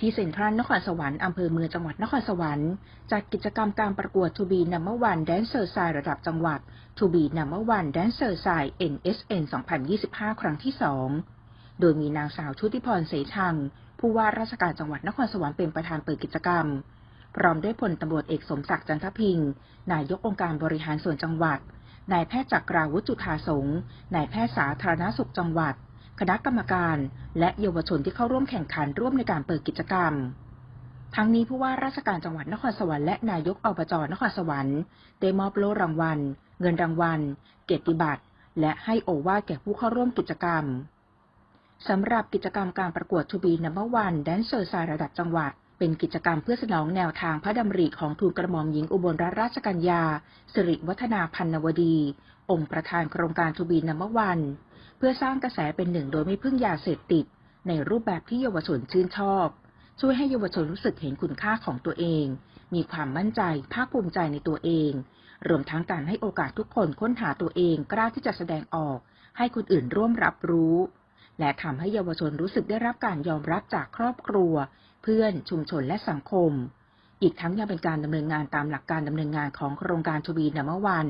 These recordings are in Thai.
ที่เซ็นทรัลนครสวรรค์อำเภอเมืองจังหวัดนครสวรรค์จัดกิจกรรมการประกวด To be Number One Dancer s i ระดับจังหวัด To be Number One Dancer s i NSN 2025 ครั้งที่ 2 โดยมีนางสาวชุติพรเสชัง ผู้ว่าราชการจังหวัดนครสวรรค์เป็นประธานเปิดกิจกรรม พร้อมด้วยพลตำรวจเอกสมศักดิ์จันทพิง นายกองค์การบริหารส่วนจังหวัด นายแพทย์จักราวุฒิจุธาสงนายแพทย์สาธารณสุขจังหวัด คณะกรรมการ และเยาวชนที่เข้าร่วมแข่งขันร่วมในการเปิดกิจกรรม ทั้งนี้ผู้ว่าราชการจังหวัดนครสวรรค์และนายกอบจนครสวรรค์ได้มอบโล่รางวัล เงินรางวัล เกียรติบัตร และให้โอวาทแก่ผู้เข้าร่วมกิจกรรมสำหรับกิจกรรมการประกวดทูบีนัมเบอร์วันแดนเซอร์สายระดับจังหวัด เป็นกิจกรรมเพื่อสนองแนวทางพระดำริของทูลกระหม่อมหญิงอุบลรัตนราชกัญญาสิริวัฒนาพันนวดี องค์ประธานโครงการทูบีนัมเบอร์วัน เพื่อสร้างกระแสเป็นหนึ่งโดยไม่พึ่งยาเสพติด ในรูปแบบที่เยาวชนชื่นชอบ ช่วยให้เยาวชนรู้สึกเห็นคุณค่าของตัวเอง มีความมั่นใจภาคภูมิใจในตัวเอง รวมทั้งการให้โอกาสทุกคนค้นหาตัวเองกล้าที่จะแสดงออก ให้คนอื่นร่วมรับรู้ และทำให้เยาวชนรู้สึกได้รับการยอมรับจากครอบครัว เพื่อนชุมชนและสังคม อีกทั้งยังเป็นการดำเนินงานตามหลักการดำเนินงานของโครงการทวีนัมวัน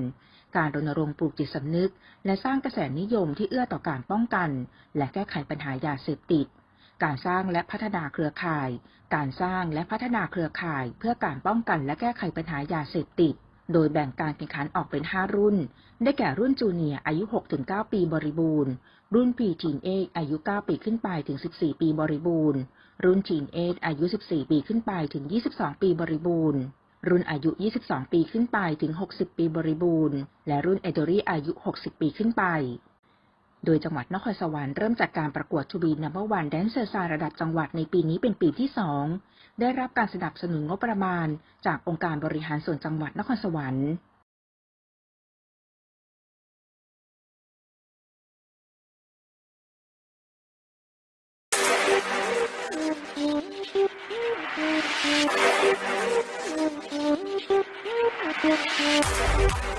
การรณรงค์ปลูกจิตสำนึก และสร้างกระแสนิยมที่เอื้อต่อการป้องกัน และแก้ไขปัญหายาเสพติด การสร้างและพัฒนาเครือข่าย การสร้างและพัฒนาเครือข่าย เพื่อการป้องกันและแก้ไขปัญหายาเสพติด โดยแบ่งการแข่งขันออกเป็น 5 รุ่น ได้แก่รุ่นจูเนียร์อายุ 6-9 ปีบริบูรณ์ รุ่นพีทีนเออายุ 9 ปีขึ้นไปถึง 14 ปีบริบูรณ์ รุ่นทีนเออายุ 14 ปีขึ้นไปถึง 22 ปีบริบูรณ์ รุ่นอายุ 22 ปีขึ้นไปถึง 60 ปีบริบูรณ์ และรุ่นเอดอรี่อายุ 60 ปีขึ้นไป โดยจังหวัดนครสวรรค์เริ่มจากการประกวดทูบีนัมเบอร์วันแดนเซอร์ซาระดับจังหวัดในปีนี้เป็นปีที่สองได้รับการสนับสนุนงบประมาณ จากองค์การบริหารส่วนจังหวัดนครสวรรค์ Thank you.